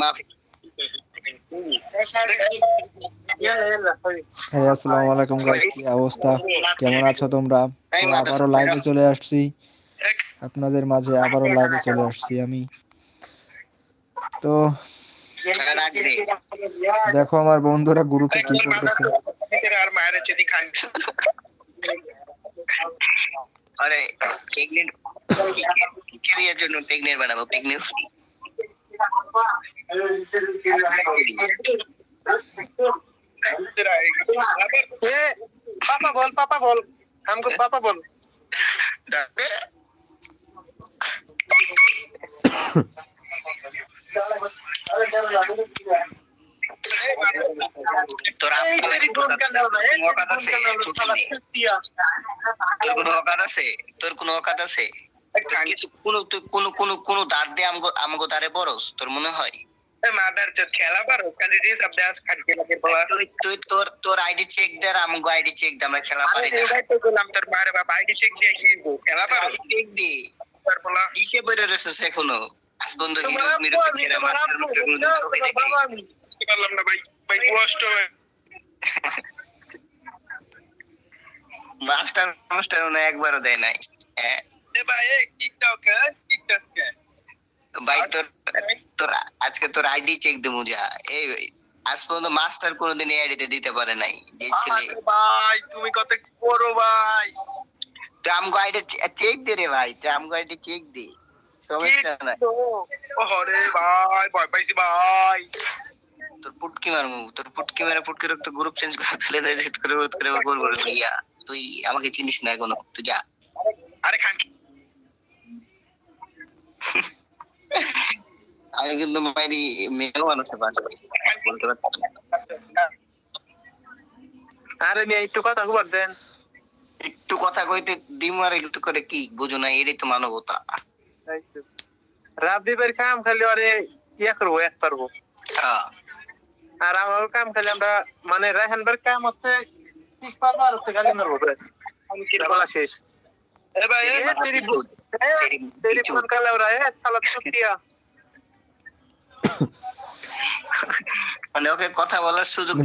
maaf Yalla yalla. হ্যাঁ আসসালামু আলাইকুম গাইস কি অবস্থা? কেমন আছো তোমরা? আবারও লাইভে চলে আসছি। আপনাদের মাঝে আবারও লাইভে চলে আসছি আমি। তো দেখো আমার বন্ধুরা গ্রুপে কি করতেছে। আর মায়ের যদি খান আরে প্রেগনেন্ট ক্যারিয়ার জন্য প্রেগনেন্ট বানাবো প্রেগনেন্সি ए पापा बोल पापा बोल हमको पापा बोल তোর তোর কোনো অকাত আছে? তোর কোনো অকাত আছে? কোনো কোনো কোনো দাঁড় দিয়ে আমগো দাঁড়ে বরস তোর মনে হয়? আইডি চেক দে আর আমগো খেলা তোর মারে আইডি চেক খেলা পারোস চেক দে। তোর বলা কিসে এখনও? আজ বন্ধু হিরো মিরো না ভাই। ভাই মাস্টার ভাই ভাই কোনোদিন এই দিতে পারে নাই ভাই তুমি কত করো ভাই? ট্রাম গাইডে চেক দে রে ভাই ট্রাম গাইডে চেক দে। সমস্যা নাই। ওরে ভাই ভয় পাইছি ভাই। তোর পুটকি মারমু তোর পুটকি মেরে পুটকি রক্ত গ্রুপ চেঞ্জ করে ফেলে দেয় করে করে গোল করে ভাইয়া তুই আমাকে চিনিস না এখনও তুই যা। আরে খান। আমি কিন্তু মাইরি মেয়েও মানুষের পাশে বলতে পারছি আরে মেয়ে একটু কথা খবর দেন। একটু কথা কইতে দিমু আর একটু করে কি বুঝো না এটাই তো মানবতা। রাব্বি কাম খালি আরে ইয়া করব এক পারব। হ্যাঁ। আর আমার কাম খালি আমরা মানে রায়হান বার কাম হচ্ছে ঠিক পারব আর হচ্ছে গালি মারবো ব্যাস। বলা শেষ? এ ভাই এ তেরি তেরি ফোন কালে ওরা এ সালা চুতিয়া মানে ওকে কথা বলার সুযোগ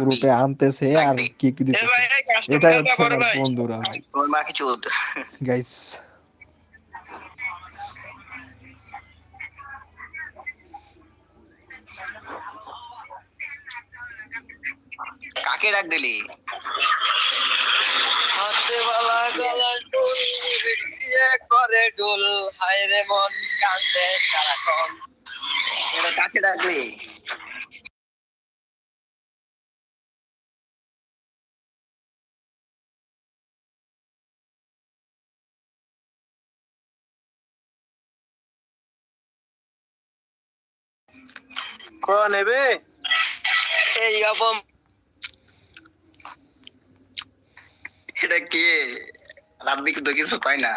গ্রুপে আনতেছে আর হচ্ছে বড় আমার ভাই। বন্ধুরা। ভাই তোমার মা কিছু গাইস কাকে ডাক দিলি? হাতেওয়ালা ডোল দিয়ে করে ডোল হায় রে মন কান্দে সারাক্ষণ। এটা কাকে ডাকলি? কোন নেবে? এই অবম এটা কে? রাব্বি কিন্তু কিছু কয় না।